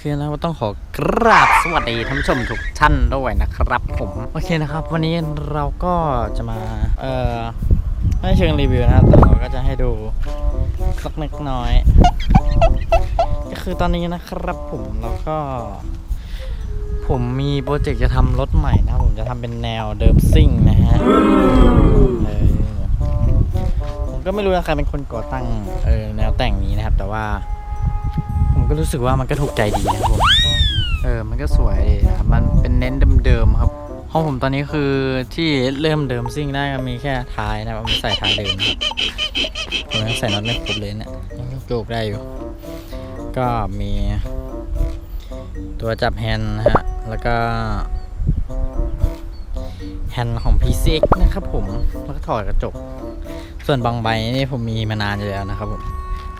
โอเคนะก็ต้องขอกราบสวัสดีท่านผู้ชมทุกท่านด้วยนะครับผมโอเคนะครับ วันนี้เราก็จะมาเอ่อไม่เชิงรีวิวนะครับแต่เราก็จะให้ดูสักเล็กน้อย ก็คือตอนนี้นะครับผมแล้วก็ ผมมีโปรเจกต์จะทำรถใหม่นะครับผมจะทำเป็นแนวเดิมซิ่งนะฮะเออผมก็ไม่รู้ว่าใครเป็นคนก่อตั้งเออแนวแต่งนี้นะครับ แต่ว่า ก็รู้สึกว่ามันก็ถูกใจดีนะครับผมเออมันก็สวยดีนะครับมันเป็นเน้นเดิมๆครับห้องผมตอนนี้คือที่เริ่มเดิมซิ่งได้ก็มีแค่ท้ายนะครับเอามาใส่ท้ายเดิมนะครับผมยังใส่น็อตไม่ครบเลยเนี่ยยังโยกได้อยู่ ก็มีตัวจับแฮนด์นะฮะ แล้วก็แฮนด์ของ PCX นะครับผม แล้วก็ถอดกระจก ส่วนบางใบนี่ผมมีมานานอยู่แล้วนะครับผม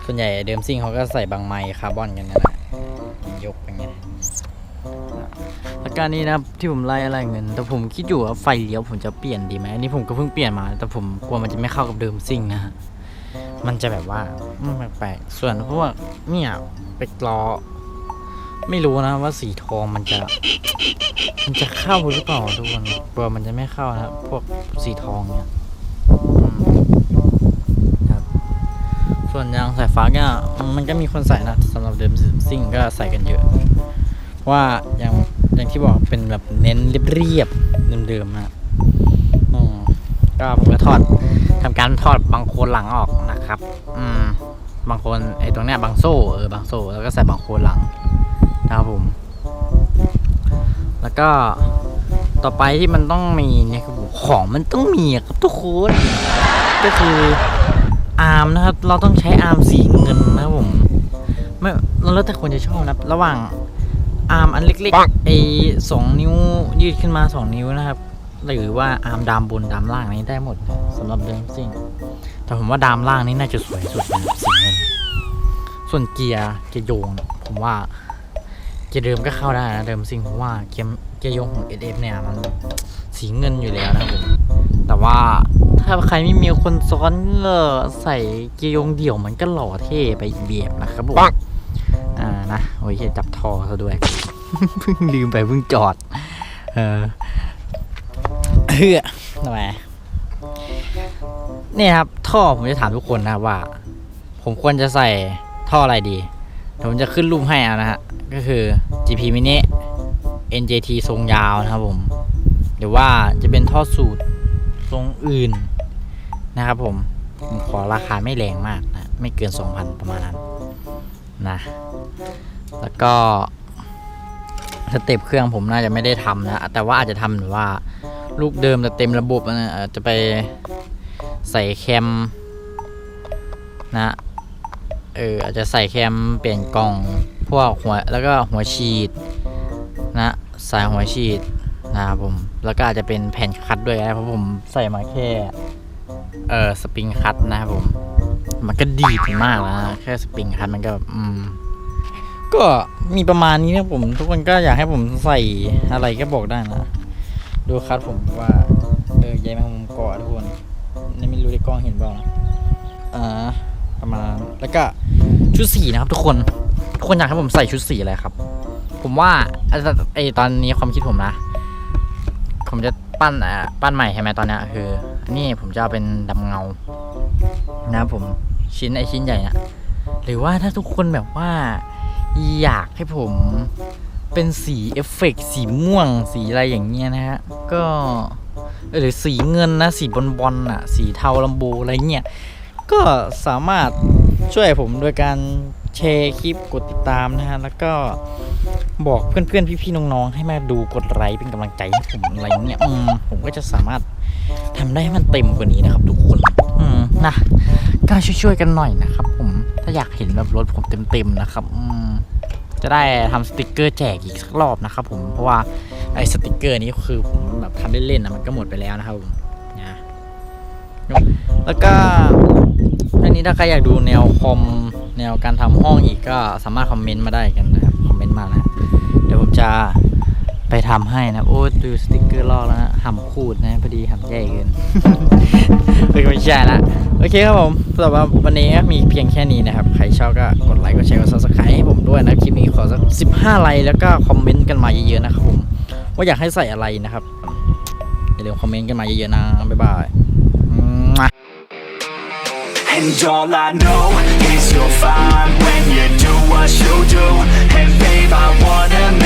ส่วนใหญ่เดิมซิ่งเขาก็ใส่บางไมค์คาร์บอนกันนะนะยกอย่างเงี้ยแล้วการนี้นะที่ผมไล่อะไรเงิน แต่ผมคิดอยู่ว่าไฟเลี้ยวผมจะเปลี่ยนดีไหมอันนี้ผมก็เพิ่งเปลี่ยนมา แต่ผมกลัวมันจะไม่เข้ากับเดิมซิ่งนะฮะมันจะแบบว่าแปลกๆส่วนพวกเนี่ยไปกลอไม่รู้นะว่าสีทองมันจะ มันจะเข้าหรือเปล่าทุกคนกลัวมันจะไม่เข้านะพวกสีทองเนี่ย ส่วนยางสายฟ้าก็มันก็มีคนใส่นะสำหรับเดิมซิ่งก็ใส่กันเยอะว่าอย่างอย่างที่บอกเป็นแบบเน้นเรียบๆเดิมๆนะอืมก็ผมก็ทอดทำการทอดบางโคนหลังออกนะครับ อืม บางคนไอ้ตรงเนี้ยบางโซ่เออบางโซ่แล้วก็ใส่บางโคนหลังนะครับผม แล้วก็ต่อไปที่มันต้องมีเนี่ยคือของมันต้องมีครับทุกคนก็คือ อาร์มนะครับ เราต้องใช้อาร์มสีเงินนะครับผมไม่แล้วแต่คนจะชอบนะระหว่างอาร์มอันเล็กๆไอ้สองนิ้วยืดขึ้นมาสองนิ้วนะครับ หรือว่าอาร์มดามบนดามล่างนี้ได้หมดนะสำหรับเดิมซิ่งแต่ผมว่าดามล่างนี่น่าจะสวยสุดนะสีเงินส่วนเกียร์เกียร์โยงเนี่ยผมว่าเกียร์เดิมก็เข้าได้นะเดิมซิ่งเพราะว่าเกียร์เกียร์โยงของ SF เนี่ยมันสีเงินอยู่แล้วนะครับผมแต่ว่า ถ้าใครไม่มีคนซ้อนก็ใส่เกียร์โยงเดี่ยวมันก็หล่อเท่ไปอีกแบบนะครับผมอ่านะโอ้ยเหี้ยจับทอซะด้วยเพิ่งลืมไปเพิ่งจอด เออเฮ้อทำไมเนี่ยครับท่อผมจะถามทุกคนนะครับว่า ผมควรจะใส่ท่ออะไรดีเดี๋ยวผมจะขึ้นรูปให้เอานะฮะ ก็คือ GP Mini NJT ทรงยาวนะครับผม หรือว่าจะเป็นท่อสูตรทรงอื่น นะครับผมผมขอราคาไม่แรงมากนะไม่เกิน 2,000 ประมาณนั้นนะแล้วก็สเต็ปเครื่องผมน่าจะไม่ได้ทำนะ แต่ว่าอาจจะทำหรือว่าลูกเดิมแต่เต็มระบบนะจจะไปใส่แคมนะเอออาจจะใส่แคมเปลี่ยนกล่องพวกหัวแล้วก็หัวฉีดนะสายหัวฉีดนะครับผมแล้วก็อาจจะเป็นแผ่นคัดด้วยนะเพราะผมใส่มาแค่ เออสปริงคัดนะครับผม มันก็ดีมากแล้วนะแค่สปริงคัดมันก็อืมก็มีประมาณนี้นะผม ทุกคนก็อยากให้ผมใส่อะไรก็บอกได้นะ ดูคัดผมว่า เออใยแมงมุมเกาะทุกคนนี่ไม่รู้ในกล้องเห็นเปล่านะอ่าประมาณแล้วก็ชุดสีนะครับ ทุกคนทุกคนอยากให้ผมใส่ชุดสีอะไรครับ ผมว่าไอตอนนี้ความคิดผมนะ ผมจะปั้นอ่าปั้นใหม่ใช่ไหมตอนนี้คือ นนี้ผมจะเอาเป็นดำเงา นะผมชิ้นไอชิ้นใหญ่นะหรือว่าถ้าทุกคนแบบว่าอยากให้ผมเป็นสีเอฟเฟกต์สีม่วงสีอะไรอย่างเงี้ยนะฮะ ก็หรือสีเงินนะ สีบอลบอลอะสีเทาลัมโบอะไรเงี้ย ก็สามารถช่วยผมโดยการแชร์คลิปกดติดตามนะฮะ แล้วก็ บอกเพื่อนๆ พี่ๆ น้องๆ ให้มาดูกดไลค์เป็นกำลังใจให้ผมอะไรเงี้ยอืมผมก็จะสามารถทำได้ให้มันเต็มกว่านี้นะครับ ทุกคนอืมนะก็ช่วยๆ กันหน่อยนะครับ ผมถ้าอยากเห็นแบบรถผมเต็มๆ นะครับอืมจะได้ทำสติกเกอร์แจกอีกสักรอบนะครับ ผมเพราะว่าไอ้สติกเกอร์นี้คือผมแบบทำเล่นๆนะมันก็หมดไปแล้วนะครับผมนะแล้วก็อันนี้ถ้าใครอยากดูแนวคอมแนวการทำห้องอีกก็สามารถคอมเมนต์มาได้กันนะครับคอมเมนต์มานะเดี๋ย ผมจะไปทำให้นะโอ้ดูสติกเกอร์ลอกแล้วนะหำคูดนะพอดีหำใหญ่เกินเฮ้ยไม่ใช่ละโอเคครับผมสำหรับวันนี้มีเพียงแค่นี้นะครับ ใครชอบก็กดไลค์กดแชร์กด subscribe ให้ผมด้วยนะคลิปนี้ขอสัก15ไลค์แล้วก็คอมเมนต์กันมาเยอะๆนะครับผมว่าอยากให้ใส่อะไรนะครับอย่าลืมคอมเมนต์กันมาเยอะๆนะบ๊ายบาย And all I know is you're fine when you do what you do. And babe, I wanna